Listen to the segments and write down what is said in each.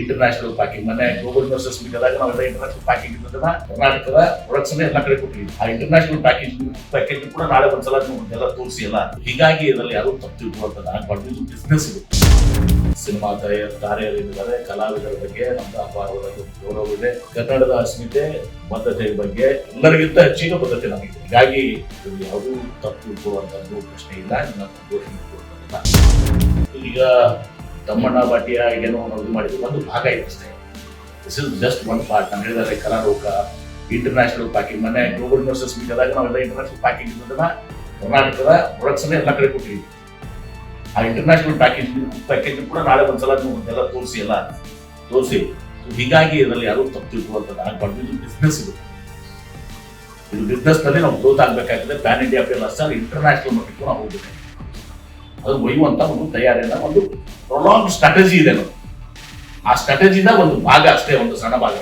International packing ಮೊನ್ನೆ global investors ಆದಾಗ ನಾವೆಲ್ಲ ಇಂಟರ್ನ್ಯಾಷನಲ್ ಪ್ಯಾಕಿಂಗ್ ಇದ್ದದನ್ನ ಕರ್ನಾಟಕದ ಪ್ರೊಡಕ್ಟ್ಸ್ ಎಲ್ಲ ಕಡೆ ಕೊಟ್ಟಿದ್ವಿ ಆ ಇಂಟರ್ನ್ಯಾಷನಲ್ ಪ್ಯಾಕೇಜ್ ಪ್ಯಾಕೇಜ್ ಕೂಡ ನಾಳೆ ಒಂದ್ಸಲ ಎಲ್ಲ ತೋರಿಸಿ ಎಲ್ಲ. ಹೀಗಾಗಿ ಇದರಲ್ಲಿ ಯಾರು ತಪ್ಪು ತಿಳ್ಕೊಳ್ಳೋದು ಆಗ್ಬಾರ್ದು ಇದು ಬಿಸ್ನೆಸ್ ಇದು. ಸಿನಿಮಾ ತಾರೆಯರು ತಾರೆಯರಿದ್ದಾರೆ ಕಲಾವಿದರ ಬಗ್ಗೆ, ನಮ್ದು ಅಪಾರವಾದ ಗೌರವ ಇದೆ. ಕನ್ನಡದ ಅಸ್ಮಿತೆ ಬದ್ಧತೆ ಬಗ್ಗೆ ಎಲ್ಲರಿಗಿಂತ ಹೆಚ್ಚಿನ ಬದ್ಧತೆ ನಮಗೆ ಹೀಗಾಗಿ ಯಾವುದೂ ತಪ್ಪು ತಿಳ್ಕೊಳ್ಳುವಂಥದ್ದು ಪ್ರಶ್ನೆ ಇಲ್ಲ. ನನ್ನ ಸಂತೋಷ ಈಗ ತಮ್ಮಣ್ಣ ಭಾಟಿಯ ಏನೋ ಇದು ಮಾಡಿದ್ರು ಒಂದು ಭಾಗ ಇದೆ ಅಷ್ಟೇ. This is just one part ನಾನು ಹೇಳಿದರೆ ಕಲಾರೋಕ ಇಂಟರ್ನ್ಯಾಷನಲ್ ಪ್ಯಾಕಿಂಗ್ ಮೊನ್ನೆ ಗ್ಲೋಬಲ್ ಯೂನಿವರ್ಸಸ್ ಮೀಟದಾಗ ನಾವೆಲ್ಲ ಇಂಟರ್ನ್ಯಾಷನಲ್ ಪ್ಯಾಕಿಂಗ್ ಇದ್ದದನ್ನ ಕರ್ನಾಟಕದ ಪ್ರೊಡಕ್ಟ್ಸ್ ಎಲ್ಲ ಕಡೆ ಕೊಟ್ಟಿದ್ವಿ. ಆ ಇಂಟರ್ನ್ಯಾಷನಲ್ ಪ್ಯಾಕೇಜ್ ಪ್ಯಾಕೇಜ್ ಕೂಡ ನಾಳೆ ಒಂದ್ಸಲ ನೀವು ಎಲ್ಲ ತೋರಿಸಿ ಎಲ್ಲ. ತೋರಿಸಿ. ಹೀಗಾಗಿ ಇದರಲ್ಲಿ ಯಾರು ತಪ್ಪು ಅಂತ ಆಗ್ಬಾರ್ದು ಇದು ಬಿಸ್ನೆಸ್ ಇದು. ಇದು ಬಿಸ್ನೆಸ್ನಲ್ಲಿ ನಾವು ಗ್ರೋತ್ ಆಗ್ಬೇಕಾಗಿದೆ. ಪ್ಯಾನ್ ಇಂಡಿಯಾ ಫೇಲ್ ಅಷ್ಟೇ ಇಂಟರ್ನ್ಯಾಷನಲ್ ಮಟ್ಟಕ್ಕೂ ನಾವು ಹೋಗ್ಬೇಕು. ಅದು ಒಯ್ಯುವಂತ ಒಂದು ತಯಾರಿಯಿಂದ ಒಂದು ಪ್ರೊಲಾಂಗ್ ಸ್ಟ್ರಾಟಜಿ ಇದೆ ನೋಡಿ ಆ ಸ್ಟ್ರಾಟಜಿನ ಒಂದು ಭಾಗ ಅಷ್ಟೇ, ಒಂದು ಸಣ್ಣ ಭಾಗ.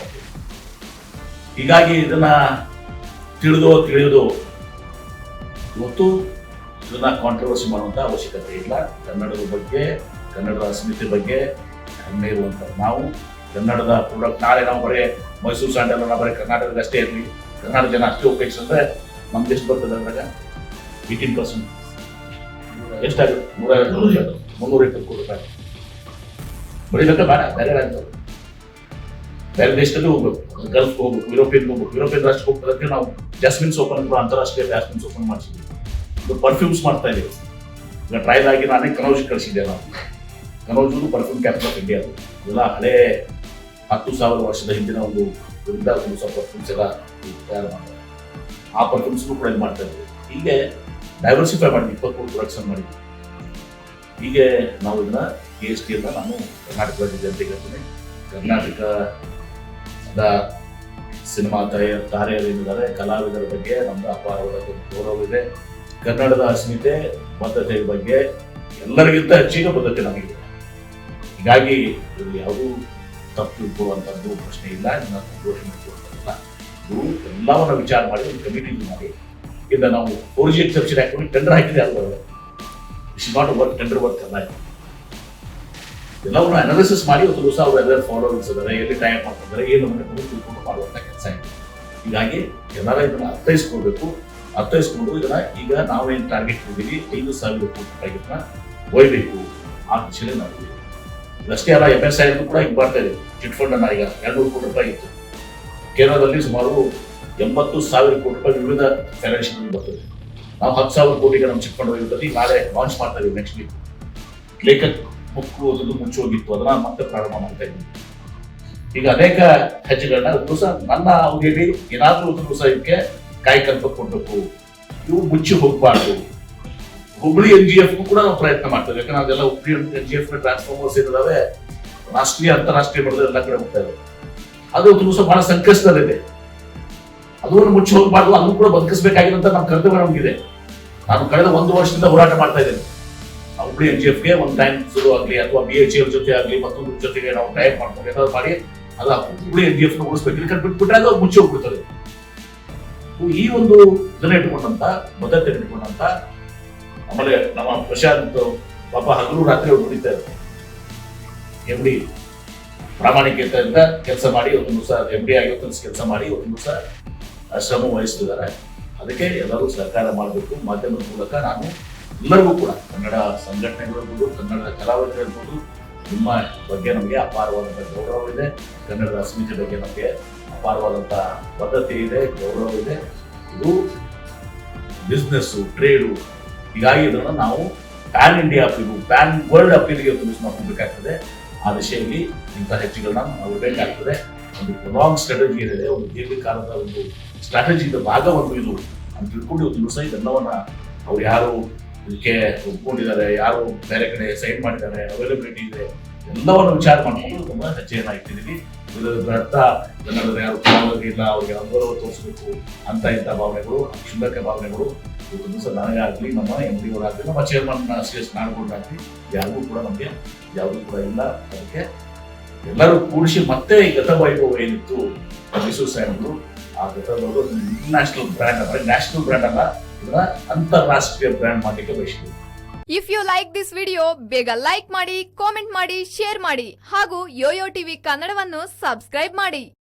ಹೀಗಾಗಿ ಇದನ್ನ ತಿಳಿದೋ ತಿಳಿಯೋದು ಇವತ್ತು ಇದನ್ನ ಕಾಂಟ್ರವರ್ಸಿ ಮಾಡುವಂತ ಅವಶ್ಯಕತೆ ಇಲ್ಲ. ಕನ್ನಡದ ಬಗ್ಗೆ ಕನ್ನಡದ ಅಸ್ಮಿತೆ ಬಗ್ಗೆ ಹೆಮ್ಮೆ ಇರುವಂತ ನಾವು. ಕನ್ನಡದ ಪ್ರಾಡಕ್ಟ್ ನಾಳೆ ನಾವು ಬರೀ ಮೈಸೂರು ಸ್ಯಾಂಡಲ್ ನಾವು ಬರೀ ಕರ್ನಾಟಕದ ಅಷ್ಟೇ ಇರಲಿ. ಕರ್ನಾಟಕ ಜನ ಅಷ್ಟೇ ಉಪಯೋಗಿಸಿದ್ರೆ ನಮ್ಮ ದೇಶ ಬರ್ತದೆ ಅಂದಾಗ ಏಯ್ಟೀನ್ ಪರ್ಸೆಂಟ್ ಎಷ್ಟಾಗುತ್ತೆ ನೂರೈವತ್ತು ಮುನ್ನೂರ ಇಪ್ಪತ್ತು ಕೋಟಿ ರೂಪಾಯಿ ಬೆಳಿಬೇಕು ಬೇಡ, ಬೇರೆ ರಾಜ್ಯ ಬೇರೆ ದೇಶದಲ್ಲಿ ಹೋಗ್ಬೇಕು ಗಲ್ಫ್ ಹೋಗ್ಬೇಕು ಯುರೋಪಿಯನ್ ಹೋಗ್ಬೇಕು. ಯುರೋಪಿಯನ್ ರಾಷ್ಟ್ರಕ್ಕೆ ಹೋಗ್ತದಂತೆ ನಾವು ಜಾಸ್ಮಿನ್ ಸೋಪನ್ ಕೂಡ ಅಂತಾರಾಷ್ಟ್ರೀಯ ಜಾಸ್ಮಿನ್ ಸೋಪನ್ ಮಾಡಿಸಿದ್ವಿ. ಪರ್ಫ್ಯೂಮ್ಸ್ ಮಾಡ್ತಾ ಇದೀವಿ. ಈಗ ಟ್ರಯಲ್ ಆಗಿ ನಾನೇ ಕನೌಜ್ ಕಳಿಸಿದ್ದೆ ನಾವು. Kannauj perfume capital of India ಅದು. ಹಳೆ ಹತ್ತು ಸಾವಿರ ವರ್ಷದ ಹಿಂದಿನ ಒಂದು ಪರ್ಫ್ಯೂಮ್ಸ್ ಎಲ್ಲ ತಯಾರು ಮಾಡ್ತಾರೆ. ಆ ಪರ್ಫ್ಯೂಮ್ಸ್ನು ಕೂಡ ಇದು ಮಾಡ್ತಾ ಇದ್ದೀವಿ ಹೀಗೆ ಡೈವರ್ಸಿಫೈ ಮಾಡಿದ್ವಿ ಇಪ್ಪತ್ಮೂರು ಪ್ರೊಡಕ್ಷನ್ ಮಾಡಿದ್ವಿ ಹೀಗೆ ನಾವು ಇದನ್ನ ಜಿ ಎಸ್ ಎಲ್ಲ ನಾನು ಕರ್ನಾಟಕ ರಾಜ್ಯ ಜನತೆಗೆ ಹೇಳ್ತೀನಿ. ಕರ್ನಾಟಕದ ಸಿನಿಮಾ ತಾರೆ ತಾರೆಯರಿದ್ದಾರೆ ಕಲಾವಿದರ ಬಗ್ಗೆ, ನಮ್ದು ಅಪಾರವಾದ ಒಂದು ಗೌರವ ಇದೆ. ಕನ್ನಡದ ಅಸ್ಮಿತೆ ಬದ್ಧತೆ ಬಗ್ಗೆ ಎಲ್ಲರಿಗಿಂತ ಹೆಚ್ಚಿನ ಬದ್ಧತೆ ನಮಗಿದೆ. ಹೀಗಾಗಿ ಇಲ್ಲಿ ಯಾವುದೂ ತಪ್ಪು ತಿಳ್ಕೊಳ್ಳುವಂಥದ್ದು ಪ್ರಶ್ನೆ ಇಲ್ಲ. ಸಂತೋಷ ಘೋಷಣೆ ಕೊಡುವಂಥದ್ದಲ್ಲ ಇದು ಎಲ್ಲವನ್ನ ವಿಚಾರ ಮಾಡಿ ಕಮಿಟಿ ಮಾಡಿ. ಇಂದ ನಾವು ಫೋರ್ ಜಿ ಎಕ್ಸೆಪ್ಷನ್ ಹಾಕೊಂಡು ಟೆಂಡರ್ ಹಾಕಿದೆ ಅಲ್ಲ it's not work tender work ಅಲ್ಲ. ಎಲ್ಲವನ್ನು ಅನಾಲಿಸಿಸ್ ಮಾಡಿ ಒಂದು ದಿವಸ ಅವರು ಎಲ್ಲರೂ ಫಾಲೋವರ್ಸ್ ಇದ್ದಾರೆ, ಎಲ್ಲಿ ಟೈಮ್ ಮಾಡ್ತಿದ್ದಾರೆ, ಏನು ಅನ್ನೋದನ್ನ ತಿಳ್ಕೊಂಡು ಮಾಡುವಂಥ ಕೆಲಸ ಇದೆ. ಹೀಗಾಗಿ ಎಲ್ಲರ ಇದನ್ನ ಅರ್ಥೈಸ್ಕೊಳ್ಬೇಕು. ಅರ್ಥೈಸ್ಕೊಂಡು ಇದನ್ನ ಈಗ ನಾವೇನು ಟಾರ್ಗೆಟ್ ಕೊಟ್ಟಿದ್ದೀವಿ ಐದು ಸಾವಿರ ಕೋಟಿ ಇದನ್ನ ಒಯ್ಬೇಕು ಆ ದಿಶೆಯಲ್ಲಿ ನಾವು. ಇದಷ್ಟೇ ಅಲ್ಲ ಎಂ ಎಸ್ ಐ ಕೂಡ ಈಗ ಬರ್ತಾ ಇದೆ ಚಿಟ್ ಫಂಡ್ ಅನ್ನ ಈಗ ಎರಡ್ನೂರು ಕೋಟಿ ರೂಪಾಯಿ ಇತ್ತು. ಕೇರಳದಲ್ಲಿ ಸುಮಾರು ಎಂಬತ್ತು ಸಾವಿರ ಕೋಟಿ ರೂಪಾಯಿ ವಿವಿಧ ಫೆಡರೇಷನ್ ಬರ್ತದೆ. ನಾವು ಹತ್ತು ಸಾವಿರ ಕೋಟಿಗೆ ನಮ್ಮ ಫಂಡ್ ಹೋಗಿರ್ತದೆ ನಾಳೆ ಲಾಂಚ್ ಮಾಡ್ತಾ ಇದೀವಿ ನೆಕ್ಸ್ಟ್ ವೀಕ್ ಲೇಖಕ್ ಬುಕ್ ಅದನ್ನು ಮುಚ್ಚಿ ಹೋಗಿತ್ತು, ಅದನ್ನ ಮತ್ತೆ ಪ್ರಾರಂಭ ಮಾಡ್ತಾ ಇದ್ದೀವಿ ಈಗ ಅನೇಕ ಹೆಜ್ಜೆಗಳನ್ನ ಒಂದು ಸಹ ನನ್ನ ಅವಧಿಯಲ್ಲಿ ಏನಾದರೂ ಒಂದು ಸಹ ಇದಕ್ಕೆ ಕಾಯಕಲ್ಪ ಕೊಡಬೇಕು. ಇವು ಮುಚ್ಚಿ ಹೋಗಬಾರ್ದು. ಹುಬ್ಳಿ ಎನ್ ಜಿ ಎಫ್ ಕೂಡ ನಾವು ಪ್ರಯತ್ನ ಮಾಡ್ತೇವೆ, ಯಾಕಂದ್ರೆ ಅದೆಲ್ಲ Hubli N G F transformers ಇದಾವೆ ರಾಷ್ಟ್ರೀಯ, ಅಂತಾರಾಷ್ಟ್ರೀಯ ಮಟ್ಟದಲ್ಲಿ ಎಲ್ಲ ಕಡೆ ಹೋಗ್ತಾ ಇದೆ ಅದು ಒಂದು ಸಹ ಬಹಳ ಸಂಕಷ್ಟದಲ್ಲಿದೆ. ಅದನ್ನು ಮುಚ್ಚಿ ಹೋಗಬಾರ್ದು ಅದನ್ನು ಕೂಡ ಬದುಕಿಸಬೇಕಾಗಿರುವಂತ ನಮ್ಮ ಕರ್ತವ್ಯ ನಮಗಿದೆ. ನಾನು ಕಳೆದ ಒಂದು ವರ್ಷದಿಂದ ಹೋರಾಟ ಮಾಡ್ತಾ ಇದ್ದೇನೆ. ಹುಬ್ಳಿ ಎನ್ ಜಿ ಎಫ್ಗೆ ಒಂದು ಟೈಮ್ ಶುರು ಆಗಲಿ ಅಥವಾ ಬಿ ಎಚ್ ಎಫ್ ಜೊತೆ ಆಗಲಿ ಮತ್ತೊಂದು ಜೊತೆಗೆ ನಾವು ಟೈಮ್ ಮಾಡ್ಕೊಂಡು ಏನಾದ್ರು ಮಾಡಿ ಅದ ಹುಬ್ಳಿ ಎನ್ ಜಿ ಎಫ್ ಉಳಿಸ್ಬೇಕು. ಇಲ್ಲಿ ಬಿಟ್ಬಿಟ್ರೆ ಅದು ಮುಚ್ಚಿ ಹೋಗ್ಬಿಡ್ತದೆ. ಈ ಒಂದು ಇದನ್ನ ಇಟ್ಕೊಂಡಂತ ಬದ್ಧತೆ ಇಟ್ಕೊಂಡಂತ ಆಮೇಲೆ ನಮ್ಮ ಪ್ರಶಾಂತ್ ಪಾಪ ಹಗಲು ರಾತ್ರಿ ಅವ್ರು ದುಡಿತಾ ಇದ್ದಾರೆ ಎಂ ಡಿ ಪ್ರಾಮಾಣಿಕತೆಯಿಂದ ಕೆಲಸ ಮಾಡಿ, ಒಂದು ದಿವಸ ಎಂ ಡಿ ಆಗಿ ಕೆಲಸ ಮಾಡಿ, ಒಂದು ದಿವಸ ಶ್ರಮ ವಹಿಸ್ತಿದ್ದಾರೆ ಅದಕ್ಕೆ ಎಲ್ಲರೂ ಸಹಕಾರ ಮಾಡಬೇಕು. ಮಾಧ್ಯಮದ ಮೂಲಕ ನಾನು ಎಲ್ಲರಿಗೂ ಕೂಡ ಕನ್ನಡ ಸಂಘಟನೆಗಳಿರ್ಬೋದು ಕನ್ನಡದ ಕಲಾವಿದರಿರ್ಬೋದು ನಿಮ್ಮ ಬಗ್ಗೆ ನಮಗೆ ಅಪಾರವಾದಂಥ ಗೌರವ ಇದೆ. ಕನ್ನಡದ ಅಸ್ಮಿತೆ ಬಗ್ಗೆ ನಮಗೆ ಅಪಾರವಾದಂಥ ಬದ್ಧತೆ ಇದೆ, ಗೌರವ ಇದೆ. ಇದು ಬಿಸ್ನೆಸ್ಸು ಟ್ರೇಡು ಹೀಗಾಗಿ ಇದನ್ನು ನಾವು pan India appeal pan world ಅಪೀಲ್ಗೆ ಒಂದು ಮಾಡ್ಕೋಬೇಕಾಗ್ತದೆ. ಆ ದಿಶೆಯಲ್ಲಿ ಇಂಥ ಹೆಚ್ಚುಗಳನ್ನ ನಾವು ಇಡಬೇಕಾಗ್ತದೆ ಒಂದು ಲಾಂಗ್ ಸ್ಟ್ರಾಟಜಿ ಏನಿದೆ ಒಂದು ದೀರ್ಘಕಾಲದ ಒಂದು ಸ್ಟ್ರಾಟಜಿದ ಭಾಗ ಒಂದು ಇದು ಅಂತ ತಿಳ್ಕೊಂಡು ಇವತ್ತು ದಿವಸ ಇದೆಲ್ಲವನ್ನ ಅವ್ರು ಯಾರು ಇದಕ್ಕೆ ಒಪ್ಕೊಂಡಿದ್ದಾರೆ, ಯಾರು ಬೇರೆ ಕಡೆ ಸೈನ್ ಮಾಡಿದ್ದಾರೆ ಅವೈಲಬಿಲಿಟಿ ಇದೆ, ಎಲ್ಲವನ್ನು ವಿಚಾರ ಮಾಡಿಕೊಂಡು ತುಂಬಾ ಹೆಜ್ಜೆಯನ್ನ ಇದರ ಅರ್ಥ ಜನರ ಯಾರು ಇಲ್ಲ, ಅವ್ರಿಗೆ ಅನುಭವ ತೋರಿಸಬೇಕು ಅಂತ ಇಂಥ ಭಾವನೆಗಳು, ಕ್ಷುಲ್ಲಕ ಭಾವನೆಗಳು. ಇವತ್ತು ದಿವಸ ಆಗಲಿ, ನಮ್ಮ ಎಂ ಡಿ ಅವರಾಗಲಿ ನಮ್ಮ ಚೇರ್ಮನ್ ಸಿ ಎಸ್ ನಾಡಗೌಡರಾಗಲಿ ಯಾರಿಗೂ ಕೂಡ ನಮಗೆ ಯಾವುದೂ ಕೂಡ ಇಲ್ಲ. ಅದಕ್ಕೆ ಎಲ್ಲರೂ ಕೂಡಿಸಿ ಮತ್ತೆ ಗತವೈಭವ ಗತ ವೈಭವ ಏನಿತ್ತು ಮೈಸೂರು ಸ್ಯಾಂಡಲ್ಲು ಆ ಇಂಟರ್ನ್ಯಾಷನಲ್ ಬ್ರ್ಯಾಂಡ್ ಅಂದ್ರೆ ನ್ಯಾಷನಲ್ ಬ್ರ್ಯಾಂಡ್ ಅಲ್ಲ ಇದನ್ನ ಅಂತಾರಾಷ್ಟ್ರೀಯ ಬ್ರ್ಯಾಂಡ್ ಮಾಡಲಿಕ್ಕೆ ಬಯಸ್ತೀವಿ. If you like this video ಬೇಗ ಲೈಕ್ ಮಾಡಿ ಕಾಮೆಂಟ್ ಮಾಡಿ ಶೇರ್ ಮಾಡಿ, ಹಾಗೂ ಯೋಯೋ ಟಿವಿ ಕನ್ನಡವನ್ನು ಸಬ್ಸ್ಕ್ರೈಬ್ ಮಾಡಿ.